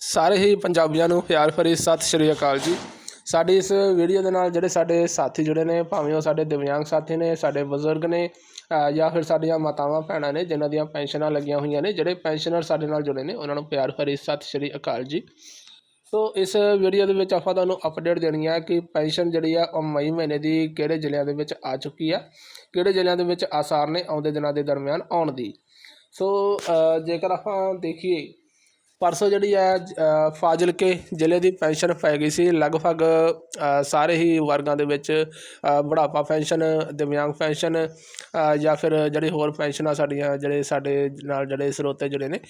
ਸਾਰੇ ਹੀ ਪੰਜਾਬੀਆਂ ਨੂੰ ਪਿਆਰ ਭਰੀ ਸਤਿ ਸ਼੍ਰੀ ਅਕਾਲ ਜੀ। ਸਾਡੀ ਇਸ ਵੀਡੀਓ ਦੇ ਨਾਲ ਜਿਹੜੇ ਸਾਡੇ ਸਾਥੀ ਜੁੜੇ ਨੇ, ਭਾਵੇਂ ਉਹ ਸਾਡੇ ਦਿਵਿਆਂਗ ਸਾਥੀ ਨੇ, ਸਾਡੇ ਬਜ਼ੁਰਗ ਨੇ ਜਾਂ ਫਿਰ ਸਾਡੀਆਂ ਮਾਤਾਵਾਂ, ਭੈਣਾਂ ਨੇ, ਜਿਨ੍ਹਾਂ ਦੀਆਂ ਪੈਨਸ਼ਨਾਂ ਲੱਗੀਆਂ ਹੋਈਆਂ ਨੇ, ਜਿਹੜੇ ਪੈਨਸ਼ਨਰ ਸਾਡੇ ਨਾਲ ਜੁੜੇ ਨੇ, ਉਹਨਾਂ ਨੂੰ ਪਿਆਰ ਭਰੀ ਸਤਿ ਸ਼੍ਰੀ ਅਕਾਲ ਜੀ। ਸੋ ਇਸ ਵੀਡੀਓ ਦੇ ਵਿੱਚ ਆਪਾਂ ਤੁਹਾਨੂੰ ਅਪਡੇਟ ਦੇਣੀ ਹੈ ਕਿ ਪੈਨਸ਼ਨ ਜਿਹੜੀ ਆ, ਉਹ ਮਈ ਮਹੀਨੇ ਦੀ ਕਿਹੜੇ ਜ਼ਿਲ੍ਹਿਆਂ ਦੇ ਵਿੱਚ ਆ ਚੁੱਕੀ ਆ, ਕਿਹੜੇ ਜ਼ਿਲ੍ਹਿਆਂ ਦੇ ਵਿੱਚ ਆਸਾਰ ਨੇ ਆਉਂਦੇ ਦਿਨਾਂ ਦੇ ਦਰਮਿਆਨ ਆਉਣ ਦੀ। ਸੋ ਜੇਕਰ ਆਪਾਂ ਦੇਖੀਏ ਪਰਸੋਂ ਜਿਹੜੀ ਹੈ ਫਾਜ਼ਿਲਕੇ ਜ਼ਿਲ੍ਹੇ ਦੀ ਪੈਨਸ਼ਨ ਪੈ ਗਈ ਸੀ। ਲਗਭਗ ਸਾਰੇ ਹੀ ਵਰਗਾਂ ਦੇ ਵਿੱਚ ਬੁਢਾਪਾ ਪੈਨਸ਼ਨ, ਦਿਵਿਆਂਗ ਪੈਨਸ਼ਨ ਜਾਂ ਫਿਰ ਜਿਹੜੇ ਹੋਰ ਪੈਨਸ਼ਨਾਂ ਸਾਡੀਆਂ, ਜਿਹੜੇ ਸਾਡੇ ਨਾਲ ਜਿਹੜੇ ਸਰੋਤੇ ਜੁੜੇ ਨੇ,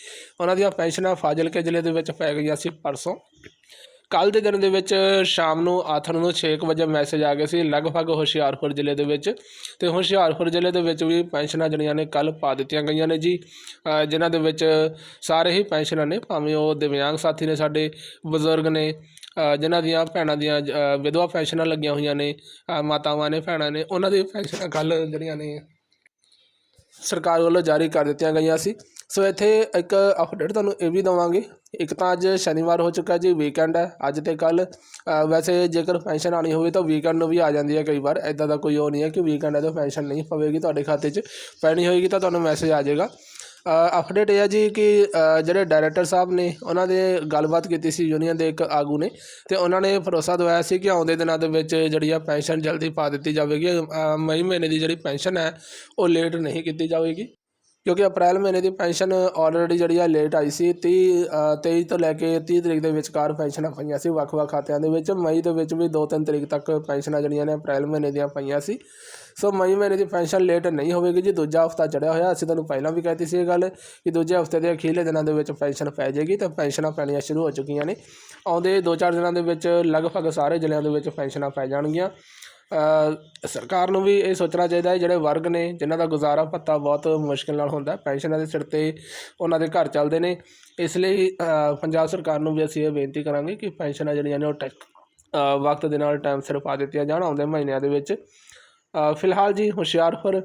ਉਹਨਾਂ ਦੀਆਂ ਪੈਨਸ਼ਨਾਂ ਫਾਜ਼ਿਲਕੇ ਜ਼ਿਲ੍ਹੇ ਦੇ ਵਿੱਚ ਪੈ ਗਈਆਂ ਸੀ ਪਰਸੋਂ। ਕੱਲ ਦੇ ਦਿਨ ਦੇ ਵਿੱਚ ਸ਼ਾਮ ਨੂੰ ਆਥਣ ਨੂੰ 6 ਵਜੇ ਮੈਸੇਜ ਆ ਗਏ ਸੀ, ਲਗਭਗ ਹੁਸ਼ਿਆਰਪੁਰ ਜ਼ਿਲ੍ਹੇ ਦੇ ਵਿੱਚ। ਤੇ ਹੁਸ਼ਿਆਰਪੁਰ ਜ਼ਿਲ੍ਹੇ ਦੇ ਵਿੱਚ ਵੀ ਪੈਨਸ਼ਨਾਂ ਜਿਹੜੀਆਂ ਨੇ ਕੱਲ ਪਾ ਦਿੱਤੀਆਂ ਗਈਆਂ ਨੇ ਜੀ। ਜਿਨ੍ਹਾਂ ਦੇ ਵਿੱਚ ਸਾਰੇ ਹੀ ਪੈਨਸ਼ਨਾਂ ਨੇ, ਭਾਵੇਂ ਉਹ ਦਿਵਿਆਂਗ ਸਾਥੀ ਨੇ ਸਾਡੇ ਬਜ਼ੁਰਗ ਨੇ ਜਿਨ੍ਹਾਂ ਦੀਆਂ ਭੈਣਾਂ ਦੀਆਂ ਵਿਧਵਾ ਪੈਨਸ਼ਨਾਂ ਲੱਗੀਆਂ ਹੋਈਆਂ ਨੇ ਮਾਤਾਵਾਂ ਨੇ, ਭੈਣਾਂ ਨੇ, ਉਹਨਾਂ ਦੀ ਪੈਨਸ਼ਨਾਂ ਕੱਲ ਜਿਹੜੀਆਂ ਨੇ ਸਰਕਾਰ ਵੱਲੋਂ ਜਾਰੀ ਕਰ ਦਿੱਤੀਆਂ ਗਈਆਂ ਸੀ। ਸੋ ਇੱਥੇ ਇੱਕ ਅਪਡੇਟ ਤੁਹਾਨੂੰ ਇਹ ਵੀ ਦਵਾਂਗੇ। ਇੱਕ ਤਾਂ ਅੱਜ ਸ਼ਨੀਵਾਰ ਹੋ ਚੁੱਕਾ ਜੀ ਵੀਕਐਂਡ ਹੈ। ਅੱਜ ਤੇ ਕੱਲ ਵੈਸੇ ਜੇਕਰ ਪੈਨਸ਼ਨ ਆਣੀ ਹੋਵੇ ਤਾਂ ਵੀਕਐਂਡ ਨੂੰ ਵੀ ਆ ਜਾਂਦੀ ਹੈ ਕਈ ਵਾਰ। ਐਦਾਂ ਦਾ ਕੋਈ ਉਹ ਨਹੀਂ ਹੈ ਕਿ ਵੀਕਐਂਡ ਹੈ ਤਾਂ ਪੈਨਸ਼ਨ ਨਹੀਂ ਪਵੇਗੀ ਤੁਹਾਡੇ ਖਾਤੇ 'ਚ। ਪੈਣੀ ਹੋਏਗੀ ਤਾਂ ਤੁਹਾਨੂੰ ਮੈਸੇਜ ਆ ਜਾਏਗਾ। ਅਪਡੇਟ ਇਹ ਹੈ ਜੀ ਕਿ ਜਿਹੜੇ ਡਾਇਰੈਕਟਰ ਸਾਹਿਬ ਨੇ, ਉਹਨਾਂ ਦੇ ਗੱਲਬਾਤ ਕੀਤੀ ਸੀ ਯੂਨੀਅਨ ਦੇ ਇੱਕ ਆਗੂ ਨੇ ਤੇ ਉਹਨਾਂ ਨੇ ਭਰੋਸਾ ਦਵਾਇਆ ਸੀ ਕਿ ਆਉਂਦੇ ਦਿਨਾਂ ਦੇ ਵਿੱਚ ਜਿਹੜੀ ਆ ਪੈਨਸ਼ਨ ਜਲਦੀ ਪਾ ਦਿੱਤੀ ਜਾਵੇਗੀ। ਮਈ ਮਹੀਨੇ ਦੀ ਜਿਹੜੀ ਪੈਨਸ਼ਨ ਹੈ, ਉਹ ਲੇਟ ਨਹੀਂ ਕੀਤੀ ਜਾਵੇਗੀ। ਕਿਉਂਕਿ ਅਪ੍ਰੈਲ ਮਹੀਨੇ ਦੀ ਪੈਨਸ਼ਨ ਆਲਰੇਡੀ ਜਿਹੜੀ ਆ ਲੇਟ ਆਈ ਸੀ 30 ਅ, 23 ਤੋਂ ਲੈ ਕੇ 30 ਤਰੀਕ ਦੇ ਵਿਚਕਾਰ ਪੈਨਸ਼ਨਾਂ ਪਈਆਂ ਸੀ ਵੱਖ-ਵੱਖ ਖਾਤਿਆਂ ਦੇ ਵਿੱਚ। ਮਈ ਦੇ ਵਿੱਚ ਵੀ 2-3 ਤਰੀਕ ਤੱਕ ਪੈਨਸ਼ਨਾਂ ਜਿਹੜੀਆਂ ਨੇ ਅਪ੍ਰੈਲ ਮਹੀਨੇ ਦੀਆਂ ਪਈਆਂ ਸੀ। ਸੋ ਮਈ ਮਹੀਨੇ ਦੀ ਪੈਨਸ਼ਨ ਲੇਟ ਨਹੀਂ ਹੋਵੇਗੀ ਜੀ ਦੂਜਾ ਹਫਤਾ ਚੜਿਆ ਹੋਇਆ। ਅਸੀਂ ਤੁਹਾਨੂੰ ਪਹਿਲਾਂ ਵੀ ਕਹਿਤੀ ਸੀ ਇਹ ਗੱਲ ਕਿ ਦੂਜੇ ਹਫ਼ਤੇ ਦੇ ਅਖੀਰਲੇ ਦਿਨਾਂ ਦੇ ਵਿੱਚ ਪੈਨਸ਼ਨ ਪੈ ਜਾਏਗੀ ਤਾਂ ਪੈਨਸ਼ਨਾਂ ਪੈਣੀਆਂ ਸ਼ੁਰੂ ਹੋ ਚੁੱਕੀਆਂ ਨੇ। ਆਉਂਦੇ 2-4 ਦਿਨਾਂ ਦੇ ਵਿੱਚ ਲਗਭਗ ਸਾਰੇ ਜ਼ਿਲ੍ਹਿਆਂ ਦੇ ਵਿੱਚ ਪੈਨਸ਼ਨਾਂ ਪੈ ਜਾਣਗੀਆਂ। ਸਰਕਾਰ ਨੂੰ ਵੀ ਇਹ ਸੋਚਣਾ ਚਾਹੀਦਾ ਹੈ, ਜਿਹੜੇ ਵਰਗ ਨੇ, ਜਿਨ੍ਹਾਂ ਦਾ ਗੁਜ਼ਾਰਾ ਭੱਤਾ ਬਹੁਤ ਮੁਸ਼ਕਿਲ ਨਾਲ ਹੁੰਦਾ ਪੈਨਸ਼ਨਾਂ ਦੇ ਸਿਰ ਤੇ ਉਹਨਾਂ ਦੇ ਘਰ ਚੱਲਦੇ ਨੇ। ਇਸ ਲਈ ਪੰਜਾਬ ਸਰਕਾਰ ਨੂੰ ਵੀ ਅਸੀਂ ਇਹ ਬੇਨਤੀ ਕਰਾਂਗੇ ਕਿ ਪੈਨਸ਼ਨਾਂ ਜਿਹੜੀਆਂ ਨੇ ਉਹ ਟੈਕ ਵਕਤ ਦੇ ਨਾਲ ਟਾਈਮ ਸਿਰ ਪਾ ਦਿੱਤੀਆਂ ਜਾਣ ਆਉਂਦੇ ਮਹੀਨਿਆਂ ਦੇ ਵਿੱਚ। ਫਿਲਹਾਲ ਜੀ ਹੁਸ਼ਿਆਰਪੁਰ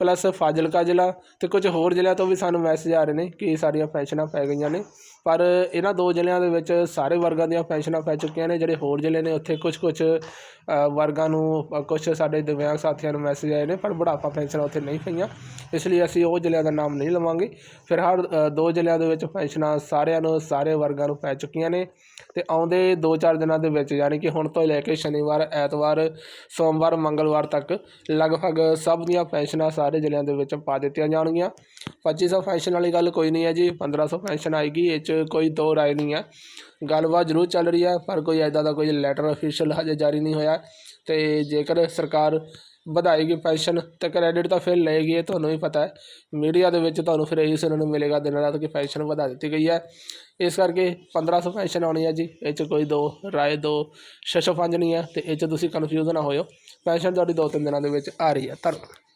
ਪਲੱਸ ਫਾਜ਼ਿਲਕਾ ਜ਼ਿਲ੍ਹਾ ਤੇ ਕੁਝ ਹੋਰ ਜ਼ਿਲ੍ਹਿਆਂ ਤੋਂ ਵੀ ਸਾਨੂੰ ਮੈਸੇਜ ਆ ਰਹੇ ਨੇ ਕਿ ਸਾਰੀਆਂ ਪੈਨਸ਼ਨਾਂ ਪੈ ਗਈਆਂ ਨੇ। ਪਰ ਇਹਨਾਂ ਦੋ ਜ਼ਿਲ੍ਹਿਆਂ ਦੇ ਵਿੱਚ ਸਾਰੇ ਵਰਗਾਂ ਦੀਆਂ ਪੈਨਸ਼ਨਾਂ ਪੈ ਚੁੱਕੀਆਂ ਨੇ, ਜਿਹੜੇ ਹੋਰ ਜ਼ਿਲ੍ਹੇ ਨੇ, ਉੱਥੇ ਕੁਛ ਕੁਛ ਵਰਗਾਂ ਨੂੰ ਕੁਛ ਸਾਡੇ ਦਿਵਿਆਂਗ ਸਾਥੀਆਂ ਨੂੰ ਮੈਸੇਜ ਆਏ ਨੇ, ਪਰ ਬੁਢਾਪਾ ਪੈਨਸ਼ਨਾਂ ਉੱਥੇ ਨਹੀਂ ਪਈਆਂ। ਇਸ ਲਈ ਅਸੀਂ ਉਹ ਜ਼ਿਲ੍ਹਿਆਂ ਦਾ ਨਾਮ ਨਹੀਂ ਲਵਾਂਗੇ। ਫਿਰ ਹਰ ਦੋ ਜ਼ਿਲ੍ਹਿਆਂ ਦੇ ਵਿੱਚ ਪੈਨਸ਼ਨਾਂ ਸਾਰਿਆਂ ਨੂੰ, ਸਾਰੇ ਵਰਗਾਂ ਨੂੰ ਪੈ ਚੁੱਕੀਆਂ ਨੇ ਤੇ ਆਉਂਦੇ 2-4 ਦਿਨਾਂ ਦੇ ਵਿੱਚ ਯਾਨੀ ਕਿ ਹੁਣ ਤੋਂ ਲੈ ਕੇ ਸ਼ਨੀਵਾਰ, ਐਤਵਾਰ, ਸੋਮਵਾਰ, ਮੰਗਲਵਾਰ ਤੱਕ ਲਗਭਗ ਸਭ ਦੀਆਂ ਪੈਨਸ਼ਨਾਂ ਸਾਰੇ ਜ਼ਿਲ੍ਹਿਆਂ ਦੇ ਵਿੱਚ ਪਾ ਦਿੱਤੀਆਂ ਜਾਣਗੀਆਂ। 2500 ਪੈਨਸ਼ਨ ਵਾਲੀ ਗੱਲ ਕੋਈ ਨਹੀਂ ਹੈ ਜੀ 1500 ਪੈਨਸ਼ਨ ਆਏਗੀ, ਇਹ 'ਚ ਕੋਈ ਦੋ ਰਾਏ ਨਹੀਂ ਹੈ ਗੱਲਬਾਤ ਜ਼ਰੂਰ ਚੱਲ ਰਹੀ ਹੈ ਪਰ ਕੋਈ ਐਦਾਂ ਦਾ ਕੋਈ ਲੈਟਰ ਅਫੀਸ਼ੀਅਲ ਹਜੇ ਜਾਰੀ ਨਹੀਂ ਹੋਇਆ। ਤੇ ਜੇਕਰ ਸਰਕਾਰ ਵਧਾਏਗੀ ਪੈਨਸ਼ਨ ਤੇ ਕ੍ਰੈਡਿਟ ਤਾਂ ਫਿਰ ਲਏਗੀ, ਇਹ ਤੁਹਾਨੂੰ ਵੀ ਪਤਾ ਹੈ। ਮੀਡੀਆ ਦੇ ਵਿੱਚ ਤੁਹਾਨੂੰ ਫਿਰ ਇਹੀ ਸੁਣਨ ਨੂੰ ਮਿਲੇਗਾ ਦਿਨ ਰਾਤ ਕਿ ਪੈਨਸ਼ਨ ਵਧਾ ਦਿੱਤੀ ਗਈ ਹੈ। ਇਸ ਕਰਕੇ 1500 ਪੈਨਸ਼ਨ ਆਉਣੀ ਹੈ ਜੀ, ਇਹ 'ਚ ਕੋਈ ਦੋ ਰਾਏ, ਦੋ ਛੇ ਸੌ ਪੰਜ ਨਹੀਂ ਹੈ ਤੇ ਇਹ 'ਚ ਤੁਸੀਂ ਕਨਫਿਊਜ਼ ਨਾ ਹੋਇਓ। ਪੈਨਸ਼ਨ ਤੁਹਾਡੀ ਦੋ ਤਿੰਨ ਦਿਨਾਂ ਦੇ ਵਿੱਚ ਆ ਰਹੀ ਹੈ। ਧੰਨਵਾਦ।